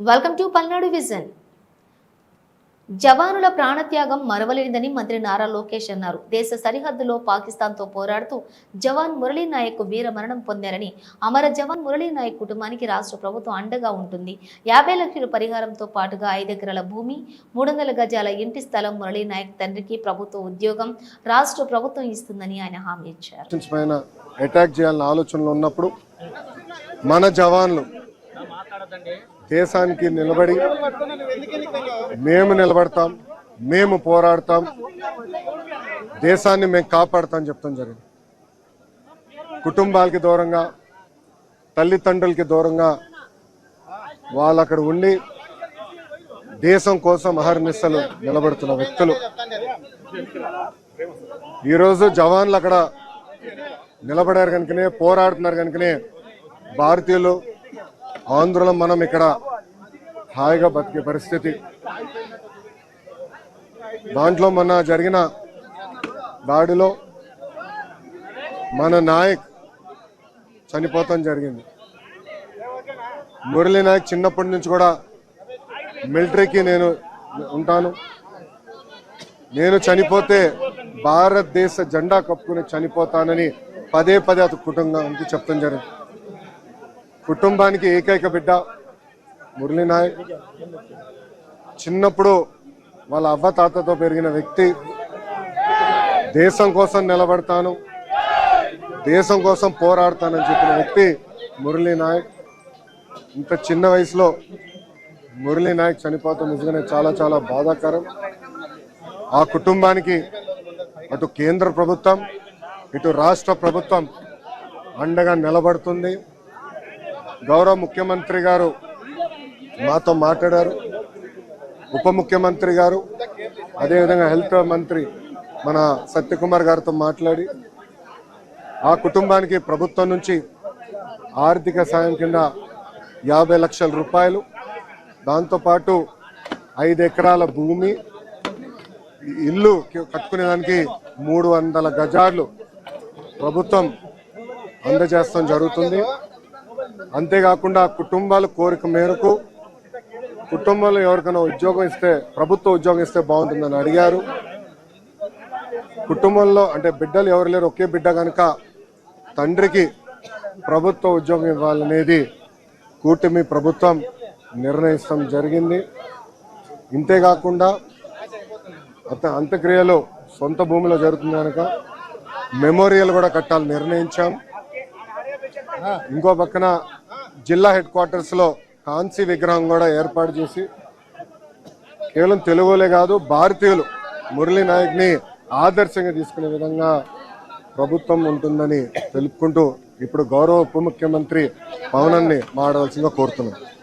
Welcome to Palnadu vision జవానుల ప్రాణత్యాగం మరవలేనిదని మంత్రి నారా లోకేష్ అన్నారు. దేశ సరిహద్దులో పాకిస్తాన్తో పోరాడుతూ జవాన్ మురళీ నాయక్ వీర మరణం పొందారని అమర జవాన్ మురళీ నాయక్ కుటుంబానికి రాష్ట్ర ప్రభుత్వం అండగా ఉంటుంది. యాభై లక్షల పరిహారంతో పాటుగా ఐదు ఎకరాల భూమి మూడు వందల గజాల ఇంటి స్థలం మురళీ నాయక్ తండ్రికి ప్రభుత్వ ఉద్యోగం రాష్ట్ర ప్రభుత్వం ఇస్తుందని ఆయన హామీ ఇచ్చారు. అటాక్ చేయాలన్న ఉన్నప్పుడు మన జవాన్లు దేశానికి నిలబడి మేము నిలబడతాం మేము పోరాడతాం దేశాన్ని మేము కాపాడతాం చెప్తాం జరిగింది. కుటుంబాలకి దూరంగా తల్లిదండ్రులకి దూరంగా వాళ్ళు అక్కడ ఉండి దేశం కోసం అహర్నిశలు నిలబడుతున్న వ్యక్తులు. ఈరోజు జవాన్లు అక్కడ నిలబడారు కనుకనే పోరాడుతున్నారు కనుకనే భారతీయులు ఆంధ్రలో మనం ఇక్కడ హాయిగా బతికే పరిస్థితి. దాంట్లో మొన్న జరిగిన దాడిలో మన నాయక్ చనిపోతాం జరిగింది. మురళీ నాయక్ చిన్నప్పటి నుంచి కూడా మిలిటరీకి నేను ఉంటాను. నేను చనిపోతే భారతదేశ జెండా కప్పుకుని చనిపోతానని పదే పదే అతని కుటుంబానికి చెప్తాం జరిగింది. కుటుంబానికి ఏకైక బిడ్డ మురళీనాయక్ చిన్నప్పుడు వాళ్ళ అవ్వ తాతతో పెరిగిన వ్యక్తి. దేశం కోసం నిలబడతాను. దేశం కోసం పోరాడతానని చెప్పిన వ్యక్తి మురళీ నాయక్. ఇంత చిన్న వయసులో మురళీ నాయక్ చనిపోతాం నిజంగానే చాలా చాలా బాధాకరం. ఆ కుటుంబానికి అటు కేంద్ర ప్రభుత్వం ఇటు రాష్ట్ర ప్రభుత్వం అండగా నిలబడుతుంది. గౌరవ ముఖ్యమంత్రి గారు మాతో మాట్లాడారు. ఉప ముఖ్యమంత్రి గారు అదేవిధంగా హెల్త్ మంత్రి మన సత్యకుమార్ గారితో మాట్లాడి ఆ కుటుంబానికి ప్రభుత్వం నుంచి ఆర్థిక సాయం కింద యాభై లక్షల రూపాయలు దాంతోపాటు ఐదు ఎకరాల భూమి ఇల్లు కట్టుకునేదానికి మూడు వందల గజాలు ప్రభుత్వం అందజేస్తాం జరుగుతుంది. అంతేకాకుండా కుటుంబాల కోరిక మేరకు కుటుంబంలో ఎవరికైనా ఉద్యోగం ఇస్తే ప్రభుత్వ ఉద్యోగం ఇస్తే బాగుంటుందని అడిగారు. కుటుంబంలో అంటే బిడ్డలు ఎవరు లేరు ఒకే బిడ్డ కనుక తండ్రికి ప్రభుత్వ ఉద్యోగం ఇవ్వాలనేది కూటమి ప్రభుత్వం నిర్ణయిస్తాం జరిగింది. ఇంతేకాకుండా అత అంత్యక్రియలు సొంత భూమిలో జరుగుతుంది కనుక మెమోరియల్ కూడా కట్టాలని నిర్ణయించాం. ఇంకో పక్కన జిల్లా హెడ్ క్వార్టర్స్లో కాంసీ విగ్రహం కూడా ఏర్పాటు చేసి కేవలం తెలుగులే కాదు భారతీయులు మురళీ నాయక్ని ఆదర్శంగా తీసుకునే విధంగా ప్రభుత్వం ఉంటుందని తెలుపుకుంటూ ఇప్పుడు గౌరవ ఉప ముఖ్యమంత్రి పవనాన్ని మాడవలసిందిగా కోరుతున్నాను